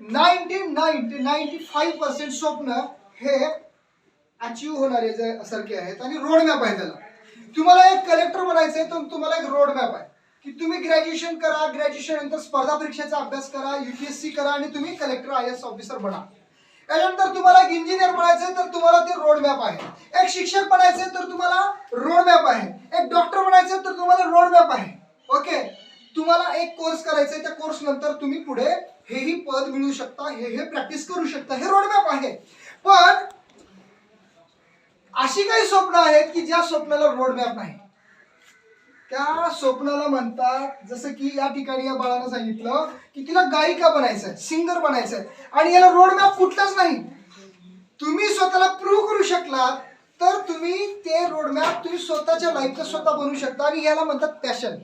Ninety ninety ninety five percent स्वप्न हे achieve होणारे जे सारखे आहेत आणि रोड मॅप आहे त्याला. तुम्हाला एक कलेक्टर बनायचं आहे तर तुम्हाला एक रोड मॅप आहे. की तुम्ही ग्रॅज्युएशन करा ग्रॅज्युएशन नंतर स्पर्धा परीक्षेचा अभ्यास करा युपीएससी करा आणि तुम्ही कलेक्टर आय एस ऑफिसर बना. त्यानंतर तुम्हाला एक इंजिनियर बनायचंय तर तुम्हाला ते रोड मॅप आहे. एक शिक्षक बनायचंय तर तुम्हाला रोड मॅप आहे. एक डॉक्टर बनायचंय तर तुम्हाला रोड मॅप आहे. ओके तुम्हाला एक कोर्स करायचा आहे त्या कोर्स नंतर तुम्ही पुढे हेही पद मिळवू शकता हे हे प्रॅक्टिस करू शकता हे रोड मॅप आहे. पण अशी काही स्वप्न आहेत की ज्या स्वप्नाला रोड मॅप नाही. त्या स्वप्नाला म्हणतात जसं की या ठिकाणी या बाळानं सांगितलं की तिला गायिका बनायचं आहे सिंगर बनायचं आहे आणि याला रोड मॅप कुठलाच नाही. तुम्ही स्वतःला प्रूव्ह करू शकलात तर तुम्ही ते रोड मॅप तुम्ही स्वतःच्या लाईफचं स्वतः बनवू शकता. आणि याला म्हणतात पॅशन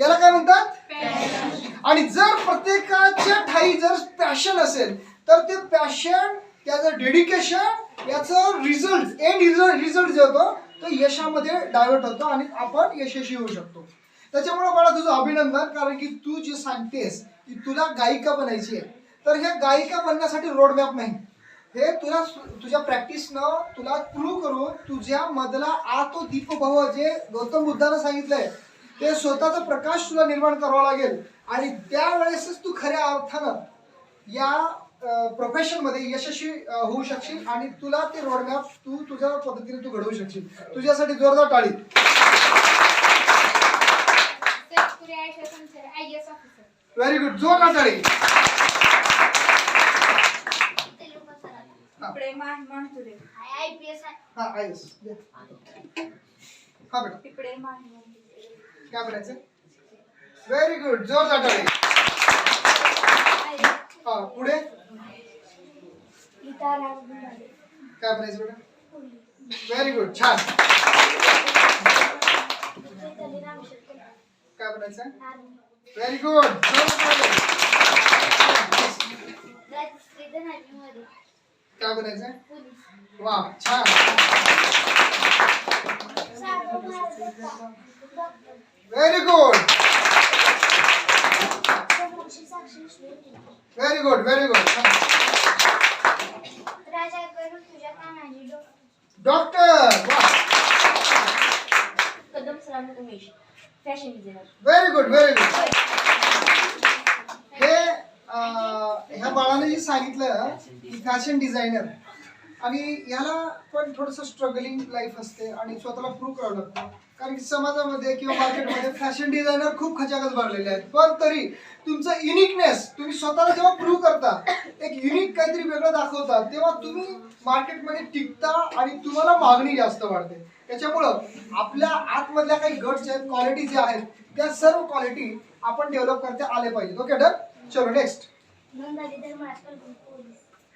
याला काय म्हणतात? आणि जर प्रत्येकाच्या ठाई जर पॅशन असेल तर ते पॅशन त्याचं डेडिकेशन याचं रिझल्ट एंड रिझल्ट रिझल्ट जे होतो तो यशामध्ये डायव्हर्ट होतो आणि आपण यशस्वी होऊ शकतो. त्याच्यामुळे मला तुझं अभिनंदन कारण की तू जे सांगतेस की तुला गायिका बनायची आहे. तर ह्या गायिका बनण्यासाठी रोड मॅप नाही. हे तुला तुझ्या प्रॅक्टिसनं तुला प्रूव्ह करून तुझ्या मधला आ तो दीपभाव जे गौतम बुद्धानं सांगितलंय ते स्वतःचा प्रकाश तुला निर्माण करावा लागेल. आणि त्यावेळेसच तू खऱ्या अर्थानं या प्रोफेशनमध्ये यशस्वी होऊ शकशील आणि तुला ते रोडमॅप तू तुझ्या पद्धतीने तू घडवू शकशील. तुझ्यासाठी जोरदार टाळी. व्हेरी गुड जोरदार टाळी. हा. बेटा. काय म्हणायचं? व्हेरी गुड जोर टाळी हा पुढे? काय म्हणायचं बेटा व्हेरी गुड छान. काय म्हणायचं? व्हेरी गुड काय म्हणायचं? वा छान. Very good very good very good doctor Kadam सरांना Umesh fashion designer very good very good हे ह्या बाळाने जे सांगितलं की फॅशन डिझायनर आणि याला पण थोडंसं स्ट्रगलिंग लाईफ असते आणि स्वतःला प्रूव्ह करावं लागतं. कारण की समाजामध्ये किंवा मार्केटमध्ये फॅशन डिझायनर खूप खचाखच भरलेले आहेत. पण तरी तुमचं युनिकनेस तुम्ही स्वतःला जेव्हा प्रूव्ह करता एक युनिक काहीतरी वेगळं दाखवता तेव्हा तुम्ही मार्केटमध्ये टिकता आणि तुम्हाला मागणी जास्त वाढते. त्याच्यामुळं आपल्या आतमधल्या काही गट्स आहेत क्वालिटी ज्या आहेत त्या सर्व क्वालिटी आपण डेव्हलप करता आले पाहिजेत. ओके डन चलो नेक्स्ट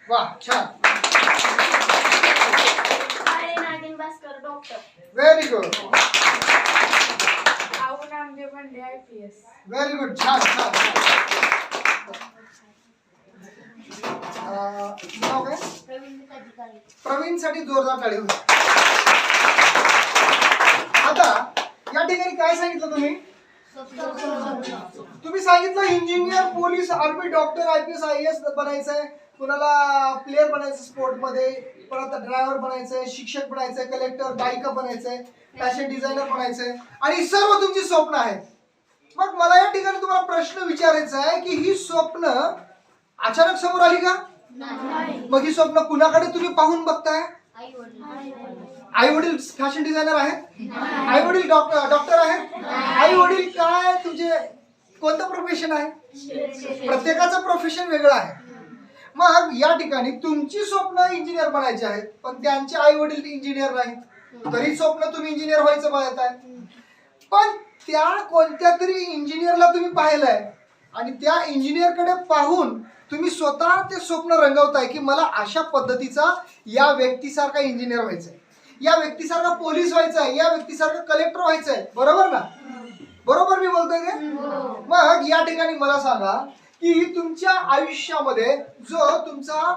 वा छान. भास्कर डॉक्टर व्हेरी गुड आऊ Namdev Bande I P S very good छान छान अं, नाव काय? प्रवीण अधिकारी साठी जोरदार टाळी आता या ठिकाणी काय सांगितलं तुम्ही? तुम्ही सांगितलं engineer police army doctor I P S I S बनायचंय. कुणाला प्लेअर बनायचं स्पोर्टमध्ये. परत ड्रायव्हर बनायचंय शिक्षक बनायचंय कलेक्टर गायिका बनायचंय फॅशन डिझायनर बनायचंय. आणि सर्व तुमची स्वप्न आहेत. मग मला या ठिकाणी तुम्हाला प्रश्न विचारायचा आहे की ही स्वप्न अचानक समोर आली का? मग ही स्वप्न कुणाकडे तुम्ही पाहून बघताय? आई वडील. फॅशन डिझायनर आहेत? आई वडील डॉक्टर डॉक्टर आहेत? आई वडील काय तुमचे कोणतं प्रोफेशन आहे? प्रत्येकाचं प्रोफेशन वेगळं आहे. मग या ठिकाणी तुमची स्वप्न इंजिनियर बनायची आहेत पण त्यांचे आई वडील इंजिनियर नाहीत. तरी स्वप्न तुम्ही इंजिनियर व्हायचं पाहत आहे. पण त्या कोणत्या तरी इंजिनियरला तुम्ही पाहिलंय आणि त्या इंजिनियरकडे पाहून तुम्ही स्वतः ते स्वप्न रंगवताय की मला अशा पद्धतीचा या व्यक्तीसारखा इंजिनियर व्हायचंय. या व्यक्तीसारखा पोलीस व्हायचंय या व्यक्तीसारखा कलेक्टर व्हायचंय. बरोबर ना? बरोबर मी बोलतोय ते मग या ठिकाणी मला सांगा की तुमच्या आयुष्यामध्ये जो तुमचा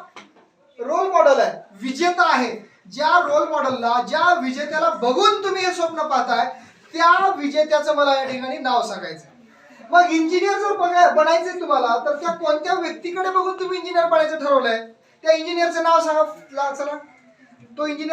रोल मॉडेल आहे विजेता आहे ज्या रोल मॉडेलला ज्या विजेत्याला बघून तुम्ही हे स्वप्न पाहताय त्या विजेत्याचं मला या ठिकाणी नाव सांगायचं मग इंजिनियर जर बनायचंय तुम्हाला तर त्या कोणत्या व्यक्तीकडे बघून तुम्ही इंजिनियर बनायचं ठरवलंय? त्या इंजिनियरचं नाव सांगा चला. तो इंजिनियर